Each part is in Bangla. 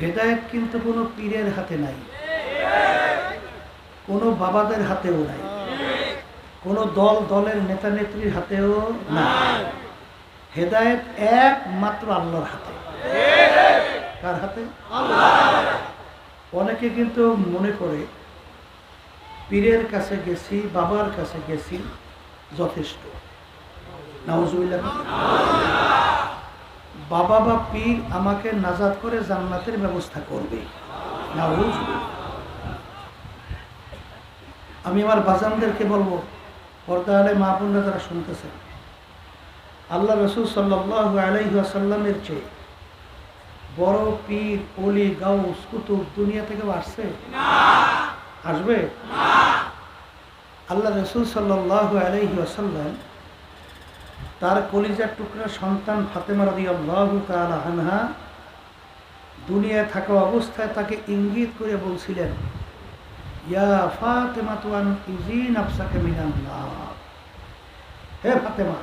হেদায়েত কিন্তু কোনো পীরের হাতে নাই। কোনো বাবাদের হাতেও নাই। কোনো দল, দলের নেতা নেত্রীর হাতেও নাই। হেদায়েত একমাত্র আল্লাহর হাতে। কার হাতে? অনেকে কিন্তু মনে করে, পীরের কাছে গেছি, বাবার কাছে গেছি, যথেষ্ট। নাউজুবিল্লাহ। বাবা বা পীর আমাকে নাজাদ করে জান্নাতের ব্যবস্থা করবে। নাউজুবিল্লাহ আমি আমার বাজানদেরকে বলব, পর্দা আলে মা বোনরা তারা শুনতেছেন আল্লাহ রসুল সাল্লাহ আলাইসাল্লামের চেয়ে বড় পীর অলি গাউস, কুতুব দুনিয়া থেকে আসছে? আসবে? আল্লাহ রসুল সাল্লাহ আলহি আসাল্লাম তার কলিজার টুকরা সন্তান ফাতেমা রদি আল্লাহ দুনিয়ায় থাকা অবস্থায় তাকে ইঙ্গিত করে বলছিলেন, ইয়া ফাতেমা তুয়ান হে ফাতেমা,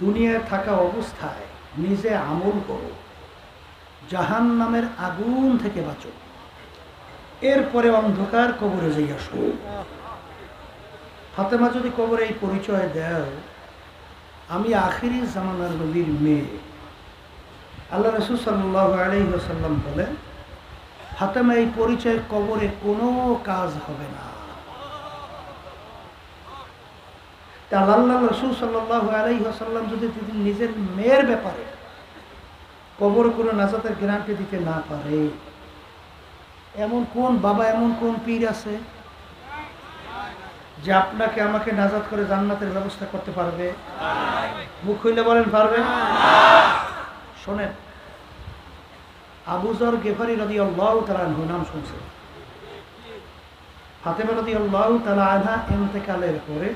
দুনিয়ায় থাকা অবস্থায় নিজে আমল করো জাহান নামের আগুন থেকে বাঁচো। এরপরে অন্ধকার কবরে যাইয়া শো ফাতেমা যদি কবরে এই পরিচয় দেও আমি আখিরি জামানার নবীর মেয়ে। আল্লাহ রসুল সাল্লাহ আলহিহাসাল্লাম বলেন, ফাতেমা, এই পরিচয় কবরে কোনো কাজ হবে না। তা আল্লাহ রসুল সাল্লাহ আলহিহাসাল্লাম যদি তিনি নিজের মেয়ের ব্যাপারে কবর কোনো নাজাতের গ্যারান্টি দিতে না পারে, এমন কোন বাবা, এমন কোন পীর আছে? যে আপনাকে আমাকে নাজাদ করে জান্নাতের ব্যবস্থা করতে পারবে। মুখ হইলে বলেন পারবে? শোনেন আবুজর গেফারি রদি আল্লাহ তালা নাম শুনছে। ফাতেমা রদি আল্লাহ তালা আধা এন্তেকালের পরে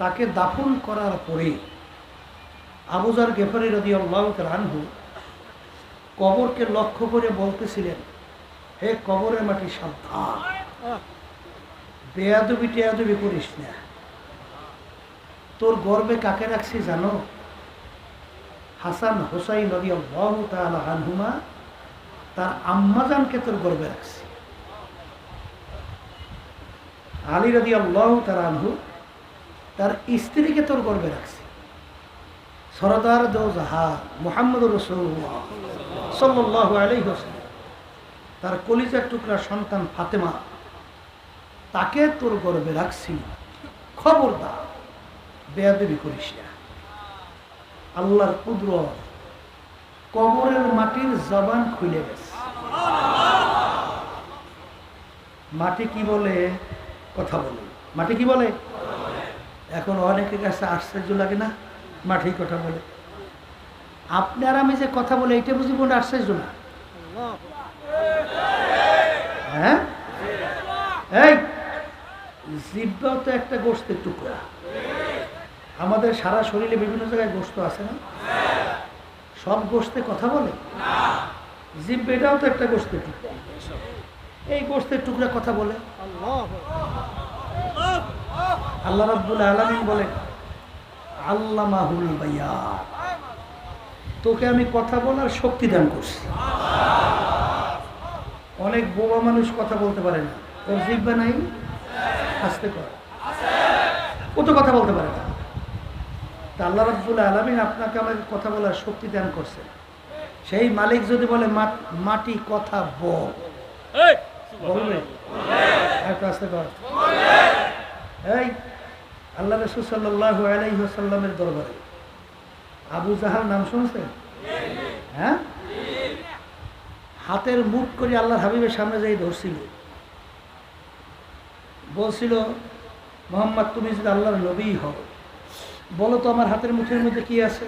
তাকে দাফন করার পরে আবুজার গেফারি রদি আল্লাহ তালানহু কবরকে লক্ষ্য করে বলতেছিলেন হে কবরের মাটি সাবধান। বেয়াদবি টেয়াদবি করিস না। তোর গর্বে কাকে রাখছি জানো? হাসান হোসাইন নদী আনহুমা, তার আম্মাজানকে তোর গর্বে রাখছি। আলী রদি আল্লাহ তার আনহু, তার স্ত্রীকে তোর গর্বে রাখছি। সরদার দো জাহা মোহাম্মদ রসুল্লাহ সাল্লাহ আলাই তার কলিজার টুকরা সন্তান ফাতেমা তাকে তোর গর্বে রাখছি। খবরদার, বেয়াদবি করিস না। আল্লাহর কুদরত কবরের মাটির জবান খুলে গেছে। মাটি কি বলে? কথা বলে। মাটি কি বলে? এখন অনেকের কাছে আশ্চর্য লাগে না মাটি কথা বলে। আপনার আমি যে কথা বলে এটা বুঝি মনে আশ্চর্য না? হ্যাঁ? এই জিব্বাও তো একটা গোষ্ঠের টুকরা। আমাদের সারা শরীরে বিভিন্ন জায়গায় গোস্ত আছে না? সব গোস্তে কথা বলে? জিব্বেটাও তো একটা গোস্তের টুকরা। এই গোস্তের টুকরা কথা বলে? আল্লাহ রাব্বুল আলামিন বলেন, আল্লামাহুল ভাইয়া তোকে আমি কথা বলার শক্তি দান করছি। অনেক বোবা মানুষ কথা বলতে পারে না। তোর জিব্বা নাই? আসতে কর ও তো কথা বলতে পারে না। তা আল্লাহ রাব্বুল আলমিন আপনাকে আমাকে কথা বলার শক্তি দান করছে সেই মালিক যদি বলে "মা- মাটি কথা বল। বলবে? একটু আসতে কর এই আল্লাহ রসুল সাল্লাহ আলাইসাল্লামের দরবারে। আবু জাহাল নাম শুনছেন? হ্যাঁ? হাতের মুখ করে আল্লাহর হাবিবের সামনে যাই ধরছিল। বলছিল, মোহাম্মদ, তুমি যদি আল্লাহর নবী হও, বলো তো আমার হাতের মুঠের মধ্যে কি আছে?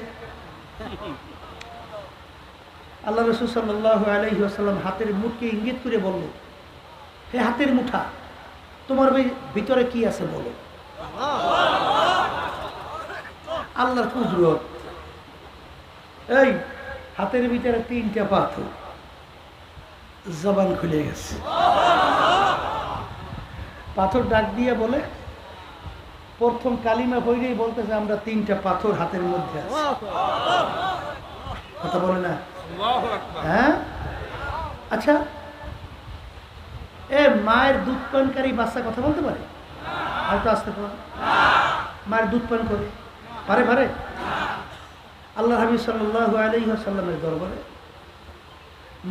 আল্লাহ রসুল সাল্লাহ আলহি আসাল্লাম হাতের মুখকে ইঙ্গিত করে বলল, হে হাতের মুঠা, তোমার ভিতরে কি আছে বলো? আল্লাহর কুদরত। এই, হাতের ভিতরে তিনটা পাথর, জবান খুলে গেছে। পাথর ডাক দিয়ে বলে, প্রথম কালিমা বইলেই বলতেছে, আমরা তিনটা পাথর হাতের মধ্যে কথা বলে না? হ্যাঁ? আচ্ছা এ মায়ের দুধ পানকারী বাচ্চা কথা বলতে পারে? হয়তো আসতে পারে। মায়ের দুধ পান করে। পারে পারে? আল্লাহ হাবিব সাল্লাহ আলহিহাসাল্লামের দরবারে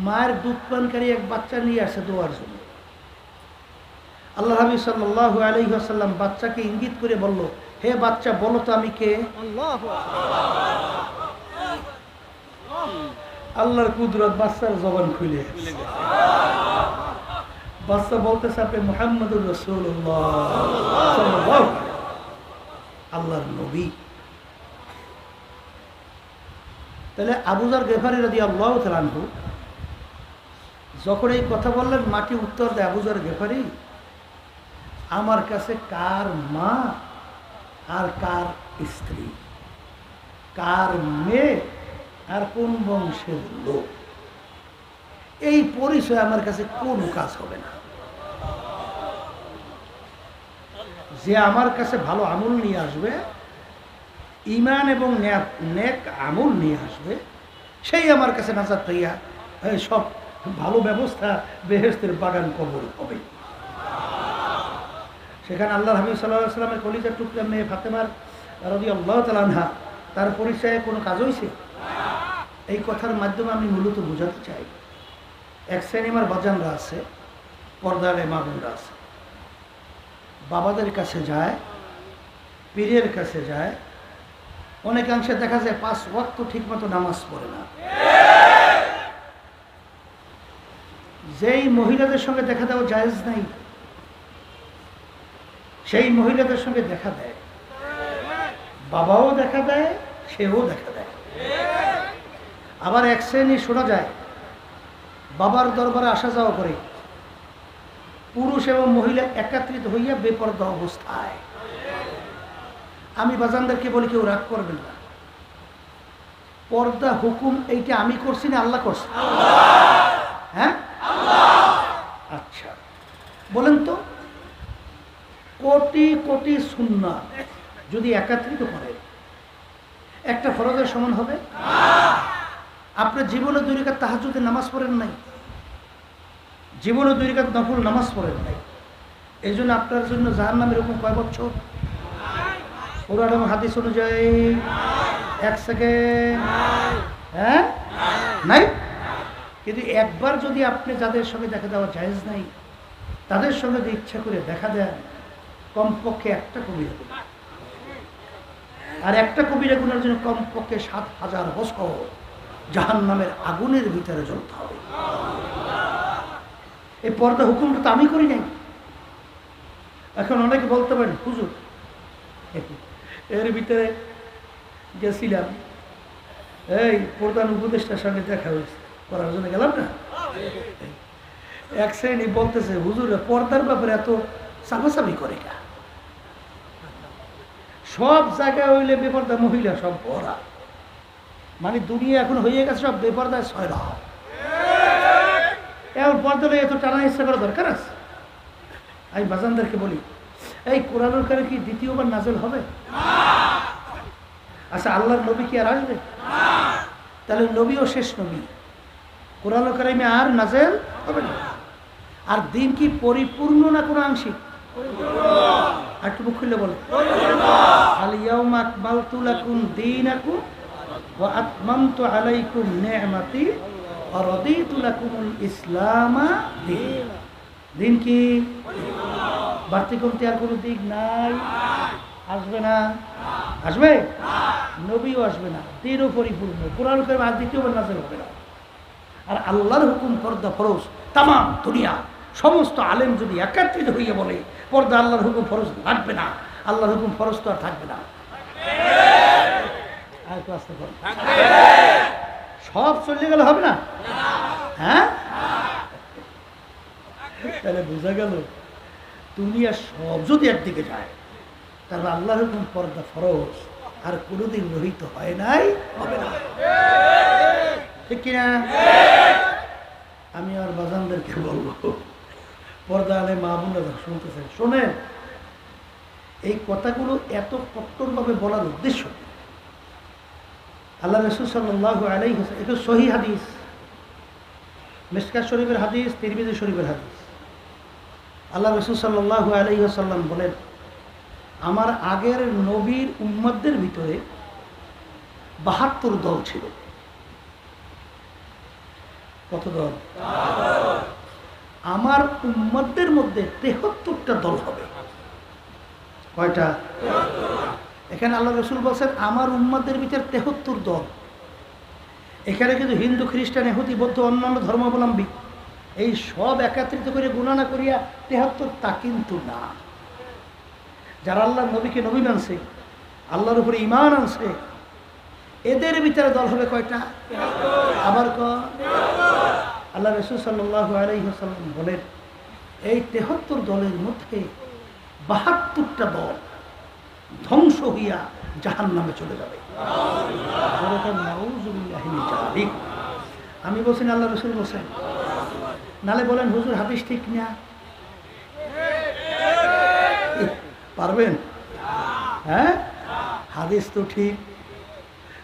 মায়ের দুধ পানকারী এক বাচ্চা নিয়ে আসে দোয়ার জন্য। আল্লাহ হাবিব সাল্লাহ আলহিহাসাল্লাম বাচ্চাকে ইঙ্গিত করে বলল হে বাচ্চা বলো তো আমি কে? আল্লাহর কুদরত বাচ্চার জবান খুলে। বাচ্চা বলতেছে আপনি মোহাম্মদুর রসুল্লাহ আল্লাহর নবী। তাহলে আবুজার গেফারি রাজি আল্লাহ তালানহু যখন এই কথা বললেন মাটি উত্তর দেয় আবুজার গেফারি। আমার কাছে কার মা আর কার স্ত্রী? কার মেয়ে আর কোন বংশের লোক? এই পরিচয় আমার কাছে কোন কাজ হবে না। যে আমার কাছে ভালো আমল নিয়ে আসবে ইমান এবং নেক আমল নিয়ে আসবে, সেই আমার কাছে নাচার পাইয়া সব ভালো ব্যবস্থা বেহেস্তের বাগান কবর হবে। সেখানে আল্লাহ হাবিব সাল্লাহ সাল্লামের কলিজার টুকরা মেয়ে ফাতেমার রবি আল্লাহ তালানহা তার পরিচয়ে কোনো কাজ হয়েছে এই কথার মাধ্যমে আমি মূলত বোঝাতে চাই, এক শ্রেণি আমার বাজানরা আছে, পর্দারে মামুনরা আছে। বাবাদের কাছে যায়, পীরের কাছে যায়, অনেকাংশে দেখা যায় পাঁচ ওয়াক্ত ঠিক মতো নামাজ পড়ে না। যেই মহিলাদের সঙ্গে দেখা দেওয়া জায়েজ নাই সেই মহিলাদের সঙ্গে দেখা দেয়। বাবাও দেখা দেয়, সেও দেখা দেয়। আবার এক শ্রেণি শোনা যায়, বাবার দরবারে আসা যাওয়া করে। পুরুষ এবং মহিলা একাত্রিত হইয়া বেপরদা অবস্থায়। আমি বাজানদেরকে বলি, কেউ রাগ করবেন না। পর্দা হুকুম, এইটা আমি করছি না আল্লাহ করছি? হ্যাঁ? আচ্ছা। বলেন তো কোটি কোটি সুন্না যদি একাত্রিত করে, একটা ফরজের সমান হবে? আপনার জীবনে দুই রেখার তাহাজুদের নামাজ পড়েন নাই। জীবনে দুই নফল নামাজ পড়েন নাই। এই জন্য আপনার জন্য যার নাম এরকম কয় বছর? কোরআন হাদিস অনুযায়ী এক সেকেন্ড। হ্যাঁ? নাই? কিন্তু একবার যদি আপনি যাদের সঙ্গে দেখা দেওয়া জায়েজ নাই, তাদের সঙ্গে যদি ইচ্ছা করে দেখা দেন কমপক্ষে একটা কবিরা আর একটা কবিরা গুণার জন্য কমপক্ষে সাত হাজার বছর জাহান নামের আগুনের ভিতরে জ্বলতে হবে। এই পর্দা হুকুমটা তো আমি করি নাই। এখন অনেকে বলতে পারেন, হুজুর, এর ভিতরে গেছিলাম। এই প্রধান উপদেষ্টার সঙ্গে দেখা হয়েছে। করার জন্য গেলাম না? এক শ্রেণি বলতেছে, হুজুর পর্দার ব্যাপারে এত চাপাচাপি করে কা? সব জায়গায় হইলে বেপর্দা মহিলা সব ভরা। মানে দুনিয়া এখন হয়ে গেছে সব বেপর্দায় ছয়রা এখন পর্দা এত টানা ইচ্ছা করা দরকার আছে? আমি বাজানদারকে বলি, এই কোরআনুল কারে কি দ্বিতীয়বার নাজল হবে? আচ্ছা আল্লাহর নবী কি আর আসবে? তাহলে নবীও শেষ নবী। কোরআন কারিমে আর নাজেল হবে না। আর দিন কি পরিপূর্ণ না কোনো আংশিক? আর একটু মুখ খুললে বলে। আলিয়াউম আকমালতু লাকুম দীনাকুম ওয়া আতমামতু আলাইকুম নি'মাতি ওয়া রাদিতু লাকুমুল ইসলামা দীন। দিন কি? বাড়তি কমতি আর কোনো দিক নাই? আসবে না? আসবে? নবীও আসবে না। দিনও পরিপূর্ণ। কোরআন করে আর দ্বিতীয়বার নাজেল হবে না। আর আল্লাহর হুকুম পর্দা ফরজ। তাম দুনিয়া। সমস্ত আলেম যদি একাত্রিত হইয়া বলে, পর্দা আল্লাহর হুকুম ফরজ লাগবে না, আল্লাহর হুকুম ফরজ তো আর থাকবে না। সব চলে গেলে হবে না? হ্যাঁ? তাহলে বোঝা গেল দুনিয়া সব যদি একদিকে যায়, তাহলে আল্লাহর হুকুম পর্দা ফরজ, আর কোনোদিন রহিত হয় নাই, হবে না। ঠিক কিনা? আমি আর বাজানদেরকে বলব পর্দা আলে মা বোনেরা শুনতেছেন শোনেন, এই কথাগুলো এত কট্টরভাবে বলার উদ্দেশ্য। আল্লাহ রসুল সাল্লাহ আলাই হোসেন এটা সহি হাদিস। মিসকা শরীফের হাদিস, তিরমিজি শরীফের হাদিস। আল্লাহ রসুল সাল্লাহ আলাই সাল্লাম বলেন, আমার আগের নবীর উম্মতদের ভিতরে বাহাত্তর দল ছিল। কত দল? আমার উম্মতদের মধ্যে তেহত্তরটা দল হবে। কয়টা? এখানে আল্লাহ রসুল বলছেন, আমার উম্মতদের ভিতরে তেহত্তর দল। এখানে কিন্তু হিন্দু, খ্রিস্টান এহুতি বৌদ্ধ, অন্যান্য ধর্মাবলম্বী, এই সব একাত্রিত করে গুণানা করিয়া তেহাত্তর তা কিন্তু না। যারা আল্লাহ নবীকে নবী মানছে, আল্লাহর উপরে ইমান আনছে, এদের ভিতরে দল হবে কয়টা? আবার ক আল্লাহ রসুল সাল্লাহ আলহিহাসাল্লাম বলেন, এই তেহাত্তর দলের মধ্যে বাহাত্তরটা দল ধ্বংস হইয়া জাহান নামে চলে যাবে। আমি বলছেন আল্লাহ রসুল বলছেন। নালে বলেন, হুজুর, হাদিস ঠিক না? পারবেন? হ্যাঁ? হাদিস তো ঠিক।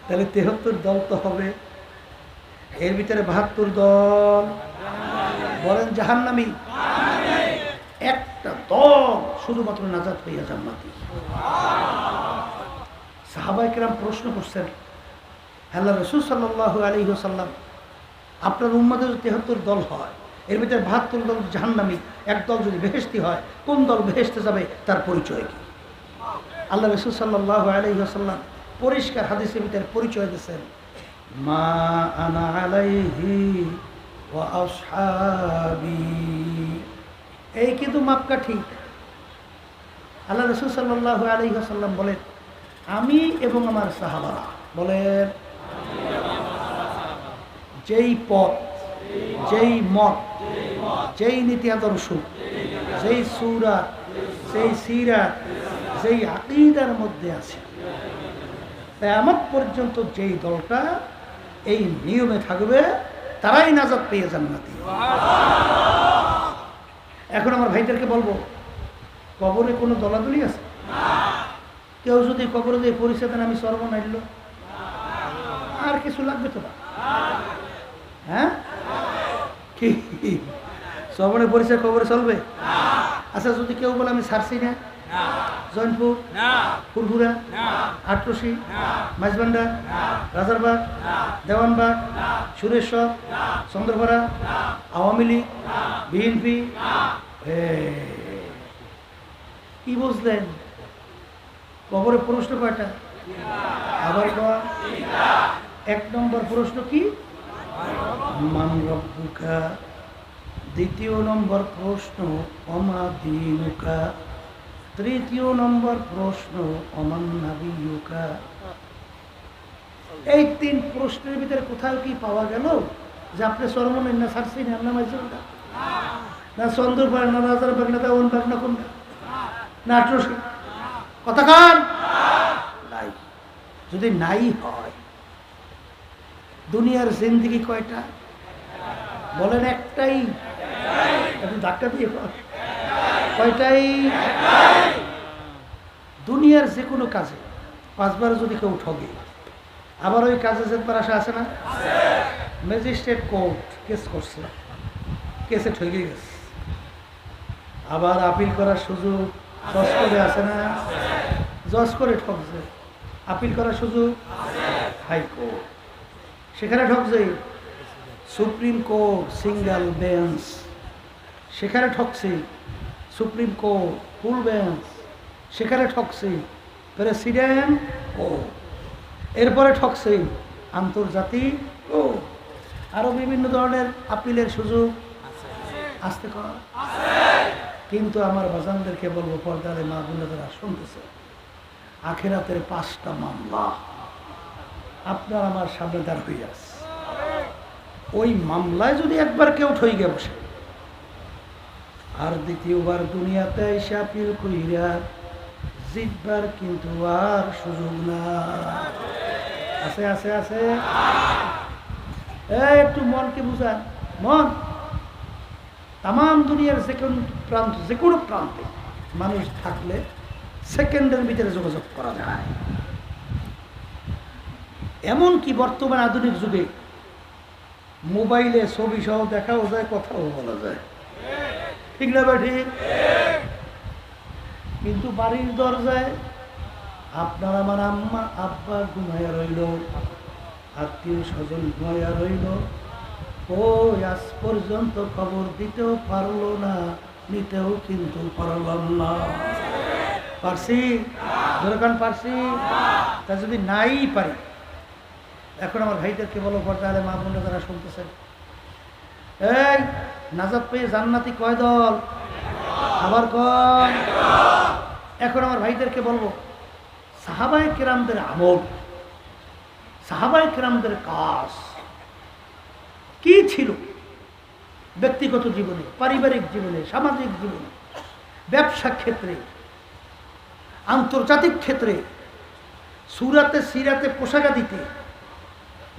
তাহলে তেহাত্তর দল তো হবে। এর ভিতরে বাহাত্তর দল। বলেন জাহান্নামি। একটা দল শুধুমাত্র নাজাত হইয়া জান্নাতি। সাহাবাইকেরাম প্রশ্ন করছেন আল্লাহ রসুল সাল্লাহ আলী সাল্লাম আপনার উম্মাদের তেহাত্তর দল হয়, এর ভিতরে বাহাত্তর দল জাহান্নামি। এক দল যদি বেহেস্তি হয়, কোন দল বেহেস্তে যাবে, তার পরিচয় কি? আল্লাহ রসুল সাল্লাহ আলী সাল্লাম পরিষ্কার হাদিসের ভিতরে পরিচয় দিয়েছেন মা আনা আলাইহি আসহাবি। এই কিন্তু মাপকাঠি আল্লাহ রসুল সাল্লাহ আলী সাল্লাম বলেন, আমি এবং আমার সাহাবারা বলেন, যেই পথ, যেই মত, যেই নীতি আদর্শ, যেই সুরা সেই সিরা, যেই আকিদার মধ্যে আছে তাই আমার পর্যন্ত যেই দলটা এই নিয়মে থাকবে, তারাই নাজাদ পেয়ে জান্নাতি। এখন আমার ভাইদেরকে বলব, কবরে কোনো দলাদলি আছে? কেউ যদি কবরে দিয়ে পরিচয় দেন, আমি সর্বনাইল আর কিছু লাগবে তো হ্যাঁ? কি? সর্বনের পরিচয় কবরে চলবে? আচ্ছা যদি কেউ বলে আমি ছাড়ছি না জয়নপুর ফুলপুরা আটরশি মাইজবান্ডা রাজারবাগ দেওয়ানবাগ সুরেশ্বর চন্দ্রপাড়া আওয়ামী লীগ বিএনপি। কি বুঝলেন? কবরে প্রশ্ন কয়টা? আবার কয়? এক নম্বর প্রশ্ন কি? মান রব্বুকা দ্বিতীয় নম্বর প্রশ্ন অমা দিনুকা তৃতীয় নম্বর প্রশ্ন অমান নাবিয়ুকা এই তিন প্রশ্নের ভিতরে কোথাও কি পাওয়া গেল? যে আপনি সরমনের না সারসি না না মাইজুলটা না চন্দ্রপাড় না রাজারবাগ না দেওয়ানবাগ না কোনটা? না আটরশি কথা কান। নাই। যদি নাই হয় দুনিয়ার জিন্দিগি কয়টা? বলেন একটাই। একটু ধাক্কা দিয়ে। কয়টাই? দুনিয়ার যে কোনো কাজে, পাঁচবার যদি কেউ ঠগে, আবার ওই কাজে যেবার আশা আছে না? ম্যাজিস্ট্রেট কোর্ট কেস করছে, কেসে ঠকে গেছে। আবার আপিল করার সুযোগ জজ করে আছে না? জজ করে ঠকছে আপিল করার সুযোগ হাইকোর্ট। সেখানে ঠকছে সুপ্রিম কোর্ট সিঙ্গেল বেঞ্চ। সেখানে ঠকছে সুপ্রিম কোর্ট, ফুল বেঞ্চ, সেখানে ঠকছে। প্রেসিডেন্ট ও। এরপরে ঠকছে আন্তর্জাতিক ও। আরও বিভিন্ন ধরনের আপিলের সুযোগ আসতে কর। কিন্তু আমার বাজানদেরকে বলব পর্দারে মা বোনেরা শুনতেছে, আখেরাতের পাঁচটা মামলা আপনার আমার সামনে দাঁড় হয়ে আছে। ওই মামলায় যদি একবার কেউ ঠই গে বসে আর দ্বিতীয়বার দুনিয়াতে এসে আপিল কইরা জিতবার কিন্তু আর সুযোগ না আছে আছে আছে। একটু মনকে বুঝান। মন তাম দুনিয়ার যে কোনো প্রান্ত, যে কোনো প্রান্তে মানুষ থাকলে সেকেন্ডের ভিতরে যোগাযোগ করা যায়। এমনকি বর্তমান আধুনিক যুগে মোবাইলে ছবি সহ দেখাও যায়, কথাও বলা যায়। ঠিক না বা ঠিক কিন্তু বাড়ির দরজায় আপনার আমার আম্মা, আব্বা ঘুমাইয়া রইল, আত্মীয় স্বজন ঘুমাইয়া রইল। ও আজ পর্যন্ত খবর দিতেও পারল না, নিতেও কিন্তু পারলাম না। পারছি? দোকান পারছি? তা যদি নাই পারি, এখন আমার ভাইদেরকে বলো পর্দালে মা বোনরা যারা শুনতেছেন। এই নাজাদ পেয়ে জান্নাতি কয় দল? আবার কয় এখন আমার ভাইদেরকে বলব সাহাবাই কেরামদের আমল সাহাবাই কেরামদের কাজ কি ছিল? ব্যক্তিগত জীবনে, পারিবারিক জীবনে, সামাজিক জীবনে, ব্যবসা ক্ষেত্রে, আন্তর্জাতিক ক্ষেত্রে, সুরাতে, সিরাতে, পোশাকা দিতে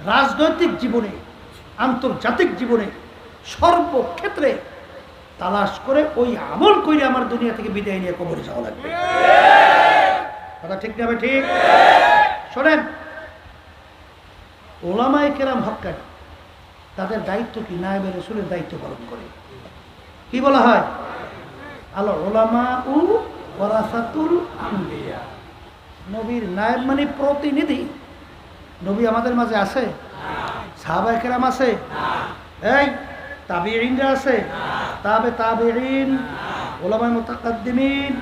রাজনৈতিক জীবনে, আন্তর্জাতিক জীবনে সর্বক্ষেত্রে তালাশ করে ওই আমল করে আমার দুনিয়া থেকে বিদায় নিয়ে কবরে যাওয়া লাগবে। কথা ঠিক না ঠিক? শোনেন, ওলামায় কেরাম হকানি, তাদের দায়িত্ব কি? নায়বের রসুলের দায়িত্ব পালন করে। কি বলা হয়? আলো ওলামা উ নবীর নায়ব মানে প্রতিনিধি। নবী আমাদের মাঝে আছে? সাহাবাই কেরাম আছে? এই তাবিঈনরা আছে? তাবে তাবিঈন ওলামাই মুতাকাদ্দিমিন,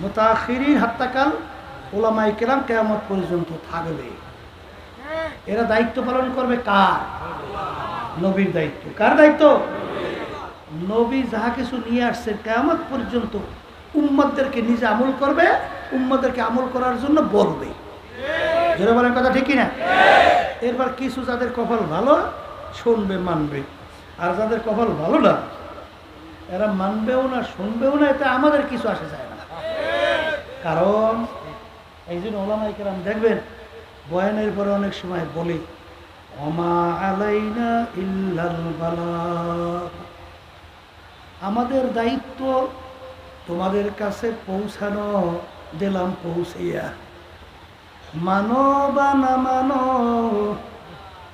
মুতাখিরিন হাত্তাকাল ওলামাই কেরাম কেয়ামত পর্যন্ত থাকবে। এরা দায়িত্ব পালন করবে কার? নবীর দায়িত্ব। কার দায়িত্ব? নবী যাহা কিছু নিয়ে আসছে কেয়ামত পর্যন্ত উম্মদদেরকে নিজে আমল করবে উম্মদেরকে আমল করার জন্য বলবে। যেটা বলেন কথা ঠিকই না এরপর কিছু যাদের কপাল ভালো, শুনবে, মানবে। আর যাদের কপাল ভালো না, এরা মানবেও না, শুনবেও না এটা আমাদের কিছু আসে যায় না। কারণ, এই জন্য ওলামাই কেরাম দেখবেন, বয়ানের পরে অনেক সময় বলি অমা আমাদের দায়িত্ব তোমাদের কাছে পৌঁছানো, দিলাম পৌঁছিয়া মানো বা না মানো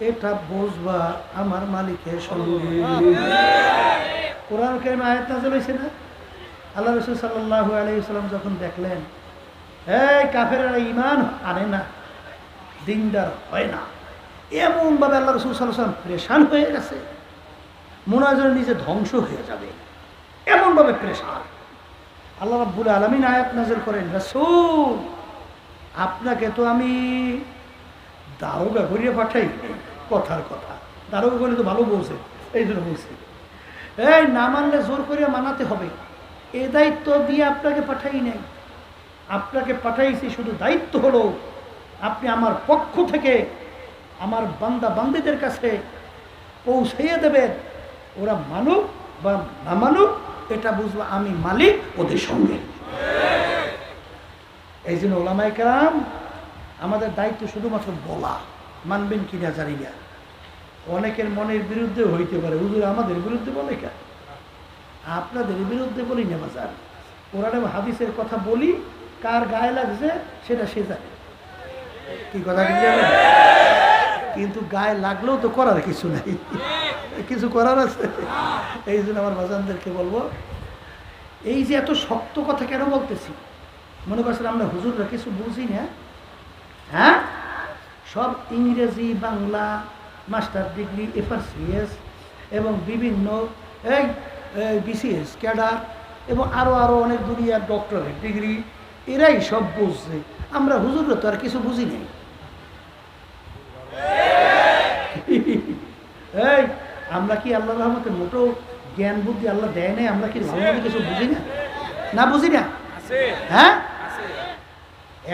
এটা বুঝবা আমার মালিকের সঙ্গে। কোরআন কেন আয়াত নাজল হয়েছে না? আল্লাহ রসুল সাল্লাহু আলাইসাল্লাম যখন দেখলেন, এই কাফেরা ইমান আনে না, দিনদার হয় না। এমনভাবে আল্লাহ রসুল সাল্লাম প্রেশান হয়ে গেছে। মনে হয় নিজে ধ্বংস হয়ে যাবে। এমনভাবে প্রেশান। আল্লাহ রাব্বুল আলমিন আয়াত নাজল করেন, রসুল, আপনাকে তো আমি দারোগা করিয়ে পাঠাই। কথার কথা। দারোগা করলে তো ভালো বলছে, এই জন্য বলছি। এই না মানলে জোর করিয়া মানাতে হবে। এ দায়িত্ব দিয়ে আপনাকে পাঠাই নাই। আপনাকে পাঠাইছি শুধু দায়িত্ব হলো, আপনি আমার পক্ষ থেকে আমার বান্দা বান্দিদের কাছে পৌঁছাইয়ে দেবেন। ওরা মানুক বা না মানুক, এটা বুঝব আমি মালিক ওদের সঙ্গে। এই জন্য ওলামাই কালাম আমাদের দায়িত্ব শুধুমাত্র বলা। মানবেন কি না জানি না। অনেকের মনের বিরুদ্ধে হইতে পারে। হুজুর, আমাদের বিরুদ্ধে বলে কেন? আপনাদের বিরুদ্ধে বলি না বাজার কোরআন হাদিসের কথা বলি, কার গায়ে লাগছে সেটা সে জানে। কি কথা কিন্তু গায়ে লাগলেও তো করার কিছু নাই। কিছু করার আছে। এই জন্য আমার বাজানদেরকে বলব, এই যে এত শক্ত কথা কেন বলতেছি? মনে করছেন আমরা হুজুররা কিছু বুঝি না? হ্যাঁ? সব ইংরেজি বাংলা মাস্টার ডিগ্রি এফআরসিএস এবং বিভিন্ন এই বিসিএস ক্যাডার এবং আরও আরও অনেক দুনিয়ার ডক্টরেট ডিগ্রি এরাই সব বুঝছে। আমরা হুজুররা তো আর কিছু বুঝি নাই। এই আমরা কি আল্লাহ রহমতে মোটো জ্ঞান বুদ্ধি আল্লাহ দেয় নাই? আমরা কি কিছু বুঝি না? না বুঝি না? হ্যাঁ?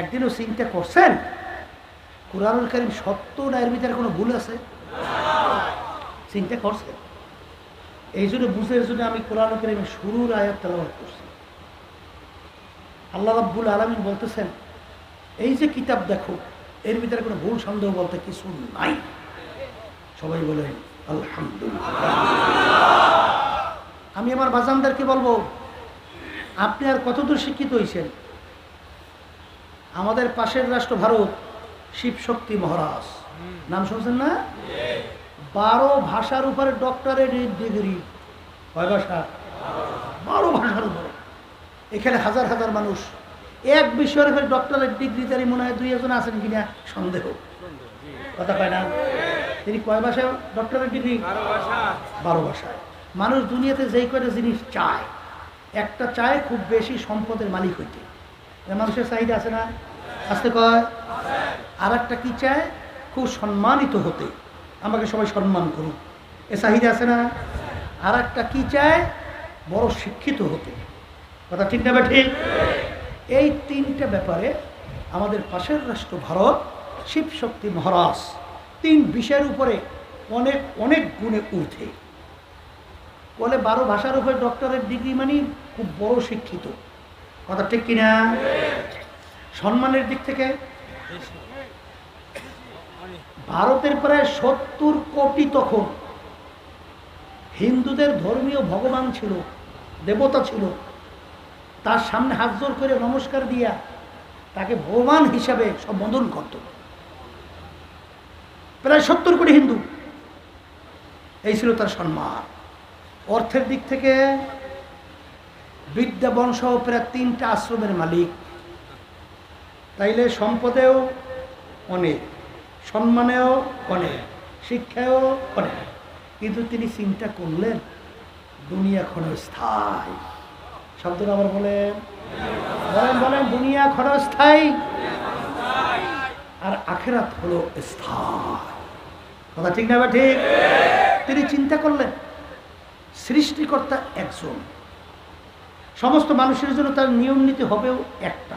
একদিনও চিন্তা করছেন? কোরআনুল করিম সত্য এর ভিতরে কোনো ভুল আছে? চিন্তা করছে? এই জন্য বুঝে জন্য আমি কোরআন করিমের শুরুর আয়াত তেলাবাদ করছি। আল্লাহ রাব্বুল আলমিন বলতেছেন, এই যে কিতাব দেখো, এর ভিতরে কোনো ভুল সন্দেহ বলতে কিছু নাই। সবাই বলেন আলহামদুলিল্লাহ। আমি আমার বাজানদেরকে বলব, আপনি আর কতদূর শিক্ষিত হয়েছেন আমাদের পাশের রাষ্ট্র ভারত শিবশক্তি মহারাজ। নাম শুনছেন না? বারো ভাষার উপরে ডক্টরেট ডিগ্রি কয় ভাষা? বারো ভাষার উপরে। এখানে হাজার হাজার মানুষ। এক বিষয়ের উপরে ডক্টরেট ডিগ্রি তারই মনে হয় দুই একজন আছেন কিনা? সন্দেহ। কথা পায় না? তিনি কয় ভাষায় ডক্টরেট ডিগ্রি বারো ভাষায়। মানুষ দুনিয়াতে যেই কয়টা জিনিস চায় একটা চায় খুব বেশি সম্পদের মালিক হইতে। মানুষের চাহিদা আছে না? আসতে কয়? আর একটা কী চায়? খুব সম্মানিত হতে। আমাকে সবাই সম্মান করুক। এ চাহিদা আছে না? আর একটা কী চায়? বড় শিক্ষিত হতে। কথা ঠিক না ঠিক? এই তিনটা ব্যাপারে আমাদের পাশের রাষ্ট্র ভারত শিবশক্তি মহারাজ তিন বিষয়ের উপরে অনেক অনেক গুণে ঊর্ধ্বে। বলে বারো ভাষার উপরে ডক্টরের ডিগ্রি মানে খুব বড় শিক্ষিত। কথা ঠিক কিনা? সম্মানের দিক থেকে? ভারতের প্রায় সত্তর কোটি তখন হিন্দুদের ধর্মীয় ভগবান ছিল, দেবতা ছিল। তার সামনে হাত জোর করে নমস্কার দিয়া তাকে ভগবান হিসাবে সম্বোধন করত। প্রায় সত্তর কোটি হিন্দু। এই ছিল তার সম্মান। অর্থের দিক থেকে বিদ্যাবন সহ প্রায় তিনটা আশ্রমের মালিক। তাইলে সম্পদেও অনেক। সম্মানেও অনেক শিক্ষায়ও অনেক কিন্তু তিনি চিন্তা করলেন, দুনিয়া ক্ষণস্থায়ী। শব্দটা আবার বলেন। বলেন বলেন, দুনিয়া ক্ষণস্থায়ী। আর আখেরাত হলো স্থায়ী। কথা ঠিক না বা ঠিক? তিনি চিন্তা করলেন, সৃষ্টিকর্তা একজন। সমস্ত মানুষের জন্য তার নিয়ম নীতি হবেও একটা।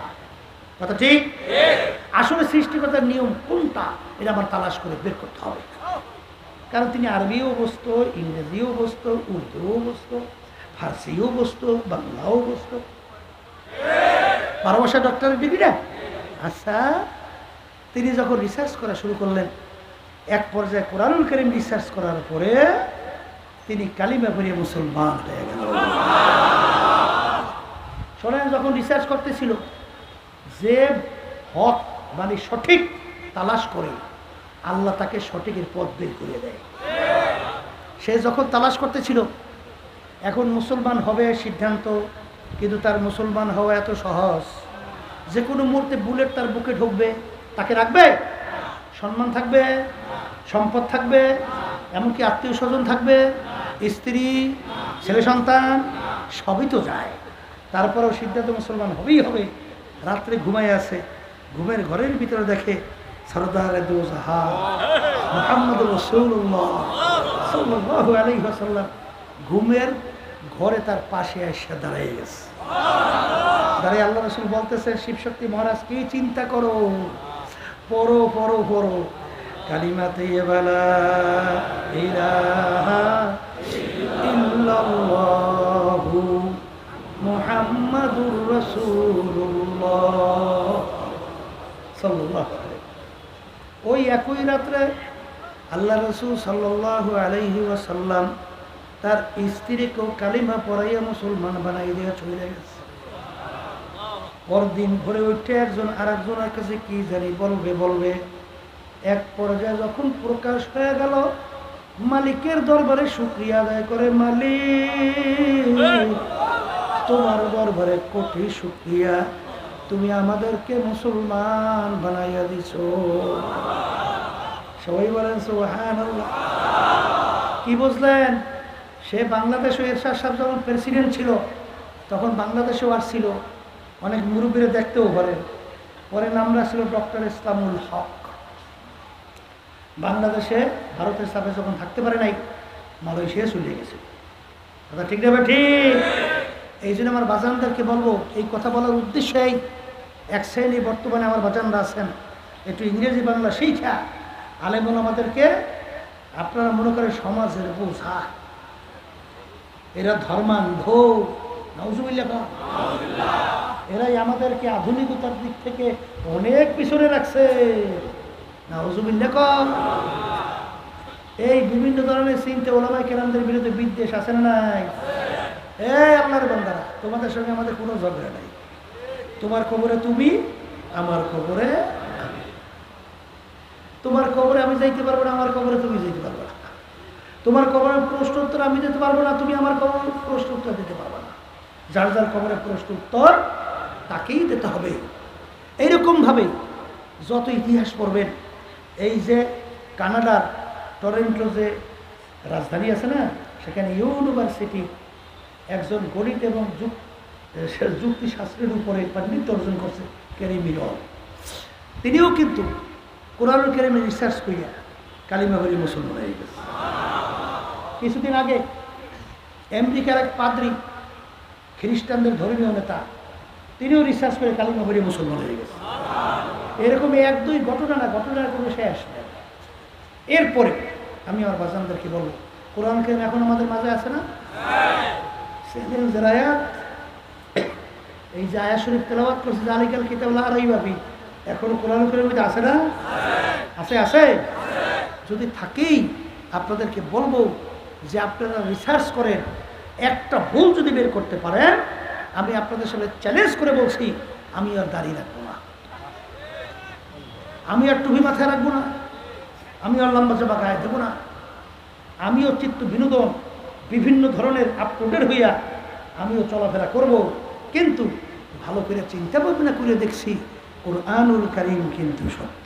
কথা ঠিক? আসলে সৃষ্টিকর্তার নিয়ম কোনটা এটা আমার তালাশ করে বের করতে হবে। কারণ তিনি আরবিও বসত ইংরেজিও বসত উর্দুও বসত ফার্সিও বসত বাংলাও বসত। বারো বছর ডক্টরের ডিগ্রিটা আচ্ছা তিনি যখন রিসার্চ করা শুরু করলেন এক পর্যায়ে কোরআনুল করিম রিসার্চ করার পরে তিনি কালিমা পড়িয়ে মুসলমান হয়ে গেল শোনেন যখন রিসার্চ করতেছিল যে হক মানে সঠিক তালাশ করে আল্লাহ তাকে সঠিকের পথ বের করে দেয়। সে যখন তালাশ করতেছিল, এখন মুসলমান হবে সিদ্ধান্ত, কিন্তু তার মুসলমান হওয়া এত সহজ। যে কোনো মুহূর্তে বুলেট তার বুকে ঢুকবে, তাকে রাখবে? সম্মান থাকবে, সম্পদ থাকবে, এমনকি আত্মীয় স্বজন থাকবে, স্ত্রী, ছেলে সন্তান, সবই তো যায়। তারপরেও সিদ্ধান্ত মুসলমান হবেই হবে। রাত্রে ঘুমায় আছে ঘুমের ঘরের ভিতরে দেখে ঘুমের ঘরে তার পাশে এসে দাঁড়িয়ে গেছে। দাঁড়িয়ে আল্লাহ রসুল বলতেছে শিবশক্তি মহারাজ, কি চিন্তা করো? পড়ো পড়ো পড়ো। কালিমাতে ইলাহা ইল্লাল্লাহু। ওই একই রাত্রে আল্লাহ রসুল সাল্লাল্লাহু আলাইহি ওয়াসাল্লাম তার স্ত্রীকেও কালিমা পড়াইয়া মুসলমান বানাই দিয়ে চলে গেছে। পরদিন ভরে উঠে একজন আর একজনের কাছে কি জানি বলবে বলবে, এক পর্যায়ে যখন প্রকাশ হয়ে গেল, মালিকের দরবারে শুক্রিয়া আদায় করে, মালিক তোমার দরবারে কোটি শুক্রিয়া। তুমি আমাদেরকে মুসলমান বানাইয়া দিছ। সবাই বলেন কি বুঝলেন? সে বাংলাদেশও এরশাদ সাহেব যখন প্রেসিডেন্ট ছিল, তখন বাংলাদেশেও আসছিল অনেক মুরব্বীরা দেখতেও পারে। পরে নাম রাখছিল ডক্টর ইসলামুল হক। বাংলাদেশে ভারতের সাথে যখন থাকতে পারে নাই, মালয়েশিয়া চলে গেছে। কথা ঠিক না ঠিক? এই জন্য আমার বাজানদেরকে বলব, এই কথা বলার উদ্দেশ্যেই এক শ্রেণি বর্তমানে আমার বাজানরা আছেন। একটু ইংরেজি বাংলা শিখা। আলেমন আমাদেরকে আপনারা মনে করেন সমাজের বোঝা। এরা ধর্মান্ধ। এরাই আমাদেরকে আধুনিকতার দিক থেকে অনেক পিছনে রাখছে। এই বিভিন্ন ধরনের চিন্তা ওলামাই কেরামদের বিরুদ্ধে বিদ্বেষ আছে না নাই? এ আল্লাহর বান্দারা তোমাদের সঙ্গে আমাদের কোনো ঝগড়া নাই। তোমার খবরে তুমি, আমার আমি। তোমার কবরে আমি যাইতে পারব না, আমার কবরে তুমি যেতে পারবে না। তোমার কবরের প্রশ্ন উত্তর আমি দিতে পারব না, তুমি আমার কবরের প্রশ্ন উত্তর দিতে পারবে না। যার যার কবরের প্রশ্ন উত্তর তাকেই দিতে হবে। এইরকমভাবে যত ইতিহাস পড়বেন, এই যে কানাডার টরেন্টো যে রাজধানী আছে না, সেখানে ইউনিভার্সিটি একজন গণিত এবং যুক- যুক্তিশাস্ত্রের উপরে পাণ্ডিত্য অর্জন করছে কেরি মিলন তিনিও কিন্তু কোরআন কেরিমে রিসার্চ করিয়া কালিমা বলি মুসলমান হয়ে গেছে। কিছুদিন আগে আমেরিকার এক পাদ্রী খ্রিস্টানদের ধর্মীয় নেতা, তিনিও রিসার্চ করে কালিমা বলি মুসলমান হয়ে গেছে। এরকম এক দুই ঘটনা না, ঘটনার কোনো শেষ নেই। এরপরে আমি আমার বাজানদেরকে বলব কোরআন কেরিম এখন আমাদের মাঝে আছে না? সেদিন জেরায়াত এই যে আয়া শরীফ তেলাওয়াত করছে যে আলিকাল কিতাবলা আর ভাবি এখন কোরআন করিম আছে না? আছে আছে? যদি থাকেই, আপনাদেরকে বলব যে আপনারা রিসার্চ করেন, একটা ভুল যদি বের করতে পারেন, আমি আপনাদের সাথে চ্যালেঞ্জ করে বলছি, আমি আর দাঁড়িয়ে রাখব না। আমি আর টুপি মাথায় রাখব না। আমি আর লম্বা চাপা গায়ে দেবো না। আমিও চিত্ত বিনোদন বিভিন্ন ধরনের আপটুডেট হইয়া আমিও চলাফেরা করব। কিন্তু ভালো করে চিন্তা ভাবনা করে দেখছি, কোরআনুল কারিম কিন্তু সত্য।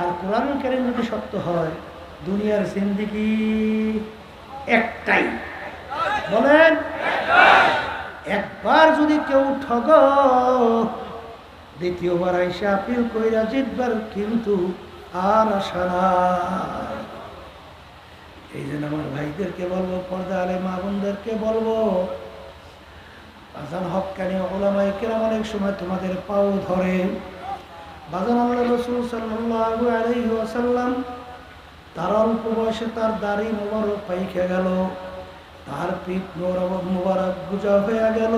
আর কোরআনুল কারিম যদি সত্য হয়, দুনিয়ার জিন্দিগি একটাই। বলেন, একবার যদি কেউ ঠগ, দ্বিতীয়বার আইসা আপিল কইরা জিতবার কিন্তু আর আশা এই জন্য আমার ভাইদেরকে বলব, পর্দা আলে মা বোনদেরকে বলব হকানি ওলামাই কেরাম অনেক সময় তোমাদের পাও ধরে। বাজান আল্লাহ রসুল ওয়াসাল্লাম তার অল্প বয়সে তার দাড়ি মোবারক পাইকে গেল, তার পিঠ মোবারক গুজা হয়ে গেল।